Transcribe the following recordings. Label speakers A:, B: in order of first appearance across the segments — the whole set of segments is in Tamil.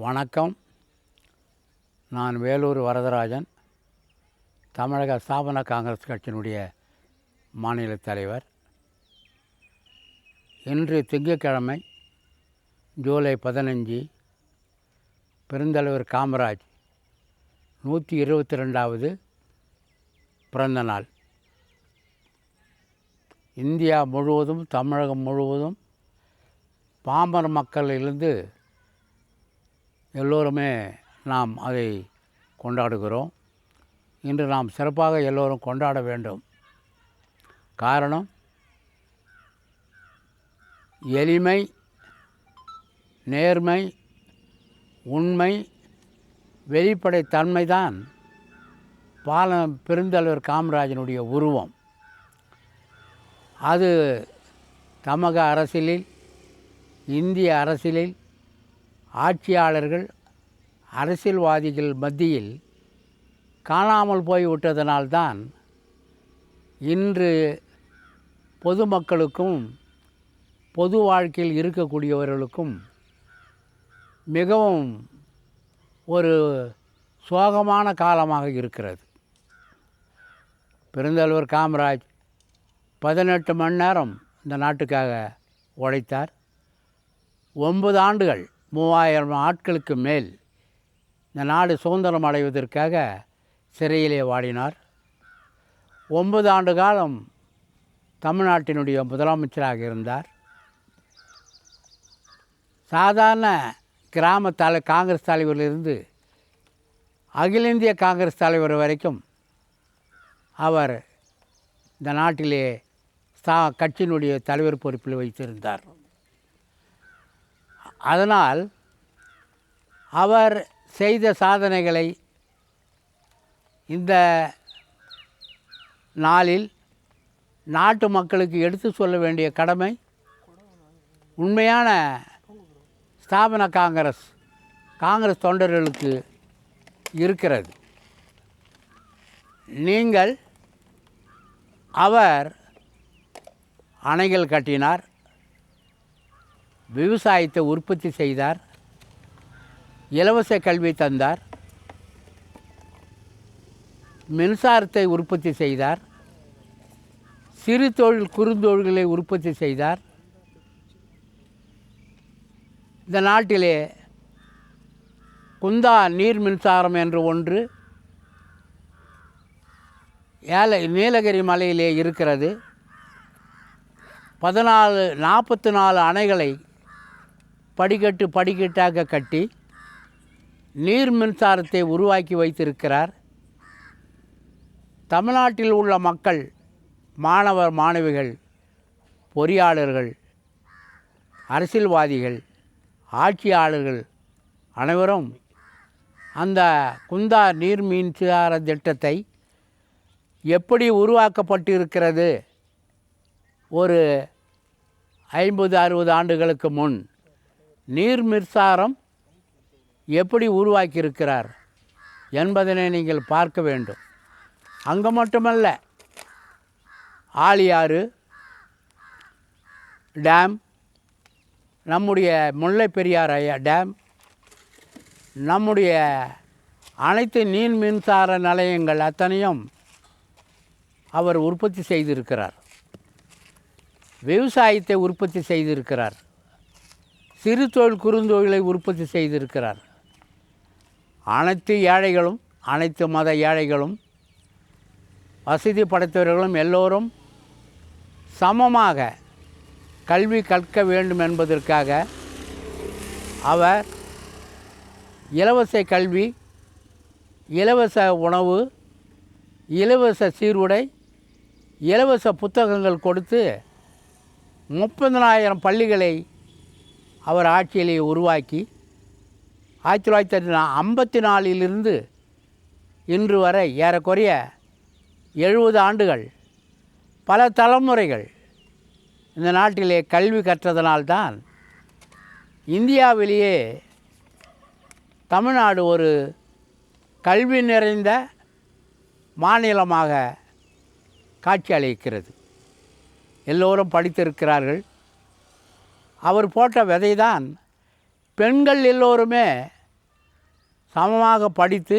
A: வணக்கம். நான் வேலூர் வரதராஜன். தமிழக ஸ்தாபன காங்கிரஸ் கட்சியினுடைய மாநில தலைவர். இன்று திங்கட்கிழமை ஜூலை பதினஞ்சு பெருந்தலைவர் காமராஜ் நூற்றி இருபத்தி ரெண்டாவது பிறந்த நாள். இந்தியா முழுவதும் தமிழகம் முழுவதும் பாமர மக்களிலிருந்து எல்லோருமே நாம் அதை கொண்டாடுகிறோம். இன்று நாம் சிறப்பாக எல்லோரும் கொண்டாட வேண்டும். காரணம் எளிமை நேர்மை உண்மை வெளிப்படைத்தன்மை தான் பால பெருந்தலைவர் காமராஜனுடைய உருவம். அது தமிழக அரசியலில் இந்திய அரசியலில் ஆட்சியாளர்கள் அரசியல்வாதிகள் மத்தியில் காணாமல் போய்விட்டதனால்தான் இன்று பொதுமக்களுக்கும் பொது வாழ்க்கையில் இருக்கக்கூடியவர்களுக்கும் மிகவும் ஒரு சோகமான காலமாக இருக்கிறது. பெருந்தலைவர் காமராஜ் பதினெட்டு மணி நேரம் இந்த நாட்டுக்காக உழைத்தார். ஒன்பது ஆண்டுகள் மூவாயிரம் ஆட்களுக்கு மேல் இந்த நாடு சுதந்திரம் அடைவதற்காக சிறையிலே வாடினார். ஒன்பது ஆண்டு காலம் தமிழ்நாட்டினுடைய முதலமைச்சராக இருந்தார். சாதாரண கிராம தலை காங்கிரஸ் தலைவரிலிருந்து அகில இந்திய காங்கிரஸ் தலைவர் வரைக்கும் அவர் இந்த நாட்டிலே சா கட்சியினுடைய தலைவர் பொறுப்பில் வைத்திருந்தார். அதனால் அவர் செய்த சாதனைகளை இந்த நாளில் நாட்டு மக்களுக்கு எடுத்து சொல்ல வேண்டிய கடமை உண்மையான ஸ்தாபன காங்கிரஸ் காங்கிரஸ் தொண்டர்களுக்கு இருக்கிறது. நீங்கள் அவர் அணைகள் கட்டினார் விவசாயத்தை உற்பத்தி செய்தார். இலவச கல்வி தந்தார். மின்சாரத்தை உற்பத்தி செய்தார். சிறு தொழில் குறுந்தொழில்களை உற்பத்தி செய்தார். இந்த நாட்டிலே குந்தா நீர் மின்சாரம் என்று ஒன்று ஏல நீலகிரி மலையிலே இருக்கிறது. பதினாலு நாற்பத்தி நாலு அணைகளை படிக்கட்டு படிக்கட்டாக கட்டி நீர் மின்சாரத்தை உருவாக்கி வைத்திருக்கிறார். தமிழ்நாட்டில் உள்ள மக்கள் மாணவர் மாணவிகள் பொறியாளர்கள் அரசியல்வாதிகள் ஆட்சியாளர்கள் அனைவரும் அந்த குந்தா நீர் மின்சார திட்டத்தை எப்படி உருவாக்கப்பட்டிருக்கிறது? ஒரு ஐம்பது அறுபது ஆண்டுகளுக்கு முன் நீர் மின்சாரம் எப்படி உருவாக்கியிருக்கிறார் என்பதனை நீங்கள் பார்க்க வேண்டும். அங்கே மட்டுமல்ல ஆழியாறு டேம் நம்முடைய முல்லை பெரியார் ஐயா டேம் நம்முடைய அனைத்து நீர் மின்சார நிலையங்கள் அத்தனையும் அவர் உற்பத்தி செய்திருக்கிறார். விவசாயத்தை உற்பத்தி செய்திருக்கிறார். சிறு தொழில் குறுந்தொழிலை உற்பத்தி செய்திருக்கிறார். அனைத்து ஏழைகளும் அனைத்து மத ஏழைகளும் வசதி படைத்தவர்களும் எல்லோரும் சமமாக கல்வி கற்க வேண்டும் என்பதற்காக அவர் இலவச கல்வி இலவச உணவு இலவச சீருடை இலவச புத்தகங்கள் கொடுத்து முப்பதனாயிரம் பள்ளிகளை அவர் ஆட்சியிலே உருவாக்கி ஆயிரத்தி தொள்ளாயிரத்தி ஐம்பத்தி நாலிலிருந்து இன்று வரை ஏறக்குறைய எழுபது ஆண்டுகள் பல தலைமுறைகள் இந்த நாட்டிலே கல்வி கற்றதனால்தான் இந்தியாவிலேயே தமிழ்நாடு ஒரு கல்வி நிறைந்த மாநிலமாக காட்சி அளிக்கிறது. எல்லோரும் படித்திருக்கிறார்கள். அவர் போட்ட விதை தான் பெண்கள் எல்லோருமே சமமாக படித்து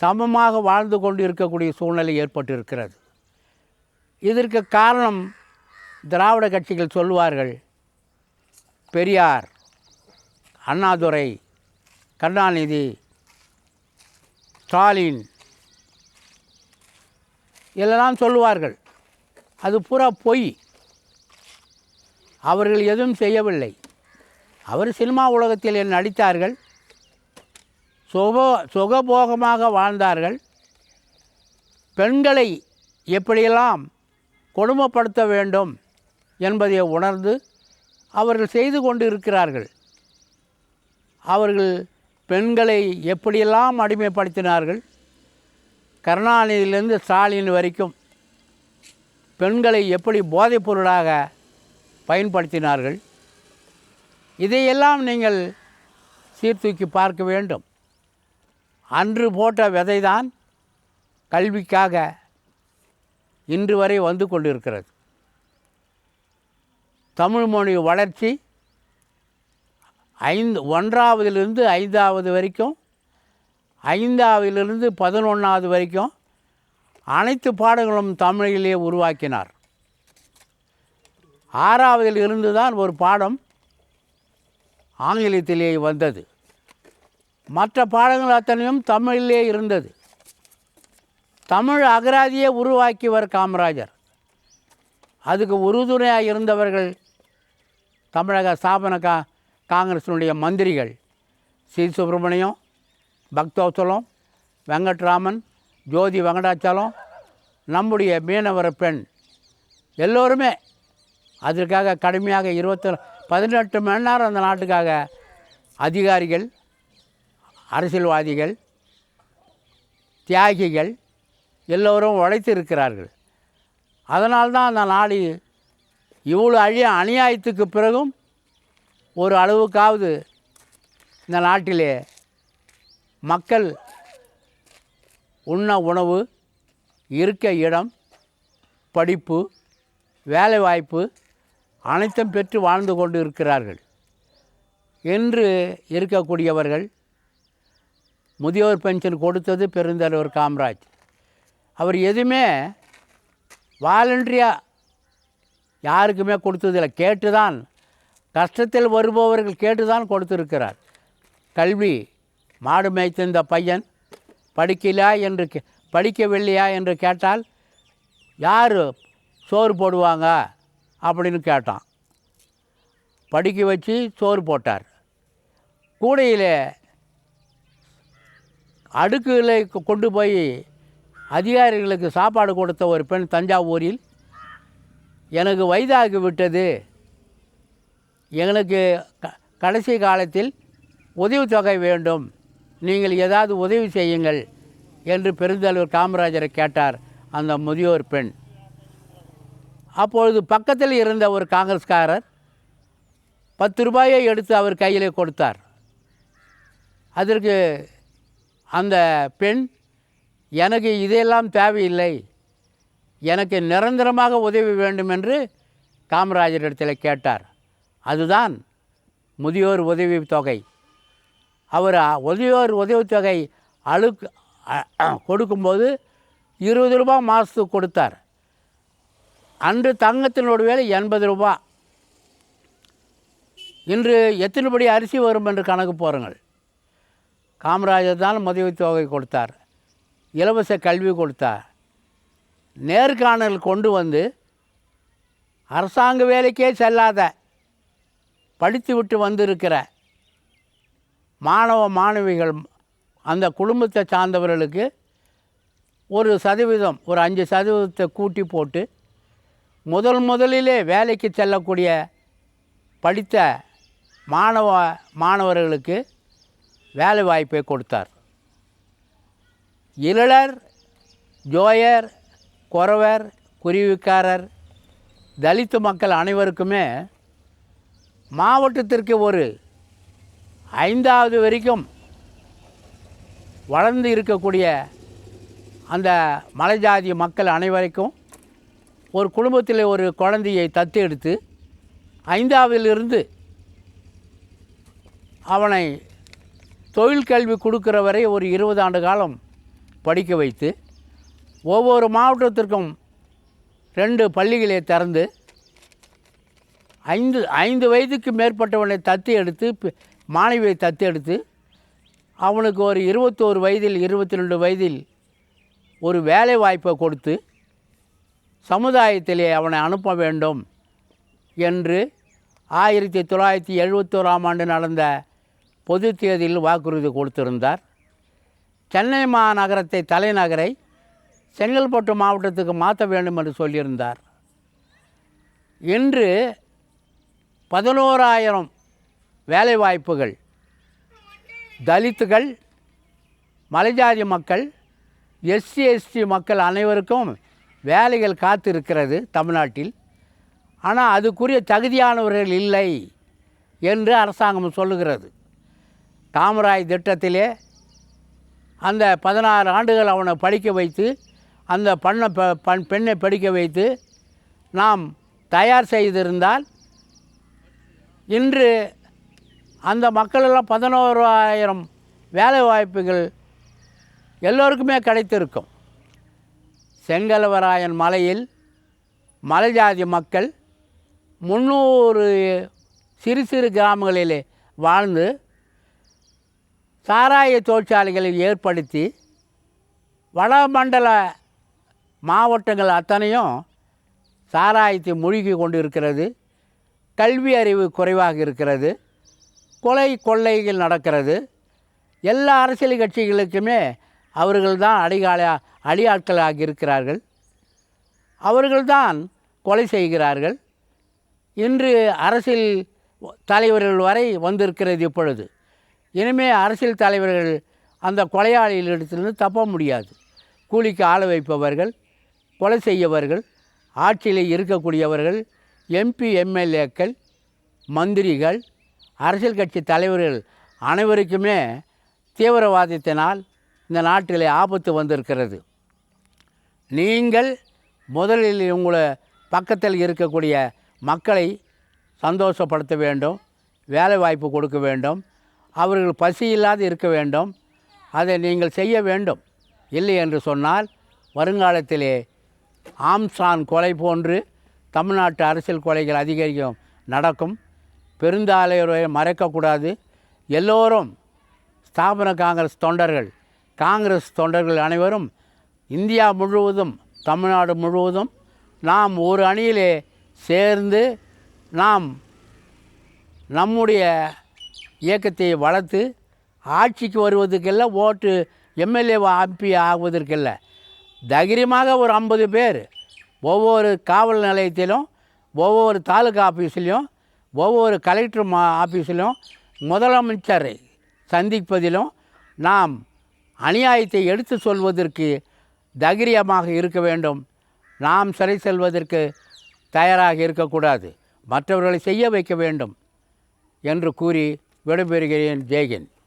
A: சமமாக வாழ்ந்து கொண்டு இருக்கக்கூடிய சூழ்நிலை ஏற்பட்டிருக்கிறது. இதற்கு காரணம் திராவிட கட்சிகள் சொல்வார்கள் பெரியார் அண்ணாதுரை கருணாநிதி ஸ்டாலின் இதெல்லாம் சொல்லுவார்கள். அது பூரா பொய். அவர்கள் எதுவும் செய்யவில்லை. அவர் சினிமா உலகத்தில் நடித்தார்கள் சுகோ சுகபோகமாக வாழ்ந்தார்கள். பெண்களை எப்படியெல்லாம் கொடுமைப்படுத்த வேண்டும் என்பதை உணர்ந்து அவர்கள் செய்து கொண்டு இருக்கிறார்கள் அவர்கள் பெண்களை எப்படியெல்லாம் அடிமைப்படுத்தினார்கள். கருணாநிதியிலிருந்து ஸ்டாலின் வரைக்கும் பெண்களை எப்படி போதைப் பொருளாக பயன்படுத்தினார்கள். இதையெல்லாம் நீங்கள் சீர்தூக்கி பார்க்க வேண்டும். அன்று போட்ட விதைதான் கல்விக்காக இன்று வரை வந்து கொண்டிருக்கிறது. தமிழ் மொழி வளர்ச்சி ஐந்து ஒன்றாவதிலிருந்து ஐந்தாவது வரைக்கும் ஐந்தாவதிலிருந்து பதினொன்றாவது வரைக்கும் அனைத்து பாடங்களும் தமிழிலே உருவாக்கினார். ஆறாவதில் இருந்து தான் ஒரு பாடம் ஆங்கிலத்திலே வந்தது. மற்ற பாடங்கள் அத்தனையும் தமிழிலே இருந்தது. தமிழ் அகராதியை உருவாக்கியவர் காமராஜர். அதுக்கு உறுதுணையாக இருந்தவர்கள் தமிழக ஸ்தாபன கா காங்கிரஸினுடைய மந்திரிகள் சி. சுப்பிரமணியம் பக்தோசலம் வெங்கட்ராமன் ஜோதி வெங்கடாச்சலம் நம்முடைய மீனவர பெண். எல்லோருமே அதற்காக கடுமையாக இருபத்தி பதினெட்டு மணி நேரம் அந்த நாட்டுக்காக அதிகாரிகள் அரசியல்வாதிகள் தியாகிகள் எல்லோரும் உழைத்திருக்கிறார்கள் அதனால்தான் அந்த நாடு இவ்வளோ அழிய அநியாயத்துக்கு பிறகும் ஒரு அளவுக்காவது இந்த நாட்டிலே மக்கள் உண்ண உணவு இருக்க இடம் படிப்பு வேலைவாய்ப்பு அனைத்தும் பெற்று வாழ்ந்து கொண்டு இருக்கிறார்கள் என்று இருக்கக்கூடியவர்கள் முதியோர் பென்ஷன் கொடுத்தது பெருந்தலைவர் காமராஜ். அவர் எதுவுமே வாலண்டரியாக யாருக்குமே கொடுத்ததில்லை. கேட்டு தான் கஷ்டத்தில் வருபவர்கள் கேட்டு தான் கொடுத்துருக்கிறார். கல்வி மாடு மேய்த்திருந்த பையன் படிக்கலையா என்று கே- படிக்கவில்லையா என்று கேட்டால் யார் சோறு போடுவாங்க? அப்படின்னு கேட்டான். படிக்க வச்சு சோறு போட்டார். கூடையில் அடுக்குகளை கொ- கொண்டு போய் அதிகாரிகளுக்கு சாப்பாடு கொடுத்த ஒரு பெண் தஞ்சாவூரில் எனக்கு வயதாகி விட்டது. எங்களுக்கு க கடைசி காலத்தில் உதவித்தொகை வேண்டும். நீங்கள் ஏதாவது உதவி செய்யுங்கள் என்று பெருந்தலைவர் காமராஜரை கேட்டார் அந்த முதியோர் பெண். அப்பொழுது பக்கத்தில் இருந்த ஒரு காங்கிரஸ்காரர் பத்து ரூபாயை எடுத்து அவர் கையிலே கொடுத்தார். அதற்கு அந்த பெண் எனக்கு இதையெல்லாம் தேவையில்லை. எனக்கு நிரந்தரமாக உதவி வேண்டும் என்று காமராஜரிடத்தில் கேட்டார். அதுதான் முதியோர் உதவி தொகை. அவர் முதியோர் உதவித்தொகை அழுக்கு கொடுக்கும்போது இருபது ரூபாய் மாதத்துக்கு கொடுத்தார். அன்று தங்கத்தினோட விலை எண்பது ரூபா. இன்று எத்தனைபடி அரிசி வரும் என்று கணக்கு போகிறங்கள் காமராஜர் தான் உதவித்தொகை கொடுத்தார். இலவச கல்வி கொடுத்தார். நேர்காணல் கொண்டு வந்து அரசாங்க வேலைக்கே செல்லாத படித்து விட்டு வந்திருக்கிற மாணவ மாணவிகள் அந்த குடும்பத்தை சார்ந்தவர்களுக்கு ஒரு சதவீதம் ஒரு அஞ்சு சதவீதத்தை கூட்டி போட்டு முதல் முதலிலே வேலைக்கு செல்லக்கூடிய படித்த மாணவ மாணவர்களுக்கு வேலை வாய்ப்பை கொடுத்தார். இருளர் ஜோயர் குறவர் குருவிக்காரர் தலித்து மக்கள் அனைவருக்குமே மாவட்டத்திற்கு ஒரு ஐந்தாவது வரைக்கும் வளர்ந்து இருக்கக்கூடிய அந்த மலைஜாதி மக்கள் அனைவரைக்கும் ஒரு குடும்பத்தில் ஒரு குழந்தையை தத்து எடுத்து ஐந்தாவதிலிருந்து அவனை தொழில் கல்வி கொடுக்குற வரை ஒரு இருபது ஆண்டு காலம் படிக்க வைத்து ஒவ்வொரு மாவட்டத்திற்கும் ரெண்டு பள்ளிகளை திறந்து ஐந்து ஐந்து வயதுக்கு மேற்பட்டவனை தத்து எடுத்து மாணவியை தத்து எடுத்து அவனுக்கு ஒரு இருபத்தோரு வயதில் இருபத்தி ரெண்டு வயதில் ஒரு வேலை வாய்ப்பை கொடுத்து சமுதாயத்திலே அவனை அனுப்ப வேண்டும் என்று ஆயிரத்தி தொள்ளாயிரத்தி எழுபத்தோராம் ஆண்டு நடந்த பொது தேர்தலில் வாக்குறுதி கொடுத்திருந்தார். சென்னை மாநகரத்தை தலைநகரை செங்கல்பட்டு மாவட்டத்துக்கு மாற்ற வேண்டும் என்று சொல்லியிருந்தார். இன்று பதினோராயிரம் வேலைவாய்ப்புகள் தலித்துகள் மலைஜாதி மக்கள் எஸ்சி எஸ்டி மக்கள் அனைவருக்கும் வேலைகள் காத்திருக்கிறது தமிழ்நாட்டில். ஆனால் அதுக்குரிய தகுதியானவர்கள் இல்லை என்று அரசாங்கம் சொல்லுகிறது. காமராய் திட்டத்திலே அந்த பதினாறு ஆண்டுகள் அவனை படிக்க வைத்து அந்த பண்ணை ப- பண் பெண்ணை படிக்க வைத்து நாம் தயார் செய்திருந்தால் இன்று அந்த மக்களெல்லாம் பதினோராயிரம் வேலை வாய்ப்புகள் எல்லோருக்குமே கிடைத்திருக்கும். செங்கல்வராயன் மலையில் மலைஜாதி மக்கள் முந்நூறு சிறு சிறு கிராமங்களிலே வாழ்ந்து சாராய தொழிற்சாலைகளை ஏற்படுத்தி வடமண்டல மாவட்டங்கள் அத்தனையும் சாராயத்தை மூழ்கி கொண்டு இருக்கிறது கல்வி அறிவு குறைவாக இருக்கிறது. கொலை கொள்ளைகள் நடக்கிறது. எல்லா அரசியல் கட்சிகளுக்குமே அவர்கள் தான் அடிகால அடியாட்களாக இருக்கிறார்கள். அவர்கள்தான் கொலை செய்கிறார்கள். இன்று அரசியல் தலைவர்கள் வரை வந்திருக்கிறது இப்பொழுது. இனிமேல் அரசியல் தலைவர்கள் அந்த கொலையாளிகளிடத்திலிருந்து தப்ப முடியாது. கூலிக்கு ஆள வைப்பவர்கள் கொலை செய்யவர்கள் ஆட்சியில் இருக்கக்கூடியவர்கள் எம்பி எம்எல்ஏக்கள் மந்திரிகள் அரசியல் கட்சி தலைவர்கள் அனைவருக்குமே தீவிரவாதத்தினால் இந்த நாட்டிலே ஆபத்து வந்திருக்கிறது. நீங்கள் முதலில் உங்களை பக்கத்தில் இருக்கக்கூடிய மக்களை சந்தோஷப்படுத்த வேண்டும் வேலை வாய்ப்பு கொடுக்க வேண்டும் அவர்கள் பசி இல்லாது இருக்க வேண்டும் அதை நீங்கள் செய்ய வேண்டும். இல்லை என்று சொன்னால் வருங்காலத்திலே ஆம்சான் கொலை போன்று தமிழ்நாட்டு அரசியல் கொலைகள் அதிகரிக்கும் நடக்கும். பெருந்தாலைவரை மறைக்கக்கூடாது. எல்லோரும் ஸ்தாபன காங்கிரஸ் தொண்டர்கள் காங்கிரஸ் தொண்டர்கள் அனைவரும் இந்தியா முழுவதும் தமிழ்நாடு முழுவதும் நாம் ஒரு அணியிலே சேர்ந்து நாம் நம்முடைய இயக்கத்தை வளர்த்து ஆட்சிக்கு வருவதற்கில்ல ஓட்டு எம்எல்ஏ எம்பி ஆகுவதற்கல்ல. தைரியமாக ஒரு ஐம்பது பேர் ஒவ்வொரு காவல் நிலையத்திலும் ஒவ்வொரு தாலுகா ஆஃபீஸ்லேயும் ஒவ்வொரு கலெக்டர் மா ஆஃபீஸிலும் முதலமைச்சரை சந்திப்பதிலும் நாம் அநியாயத்தை எடுத்து சொல்வதற்கு தைரியமாக இருக்க வேண்டும். நாம் சிறை செல்வதற்கு தயாராக இருக்கக்கூடாது. மற்றவர்களை செய்ய வைக்க வேண்டும் என்று கூறி விடைபெறுகிறேன். ஜெய்ஹிந்த்.